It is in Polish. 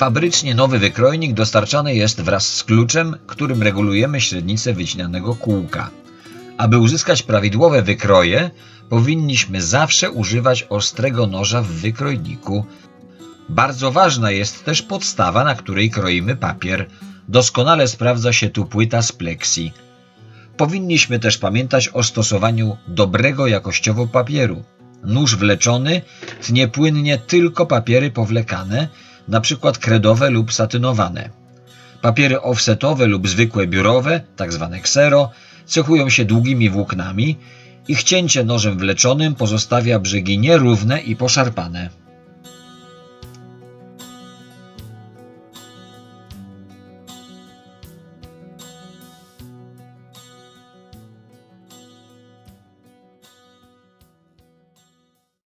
Fabrycznie nowy wykrojnik dostarczany jest wraz z kluczem, którym regulujemy średnicę wycinanego kółka. Aby uzyskać prawidłowe wykroje, powinniśmy zawsze używać ostrego noża w wykrojniku. Bardzo ważna jest też podstawa, na której kroimy papier. Doskonale sprawdza się tu płyta z pleksji. Powinniśmy też pamiętać o stosowaniu dobrego jakościowo papieru. Nóż wleczony tnie płynnie tylko papiery powlekane, np. kredowe lub satynowane. Papiery offsetowe lub zwykłe biurowe, tzw. ksero, cechują się długimi włóknami. Ich cięcie nożem wleczonym pozostawia brzegi nierówne i poszarpane.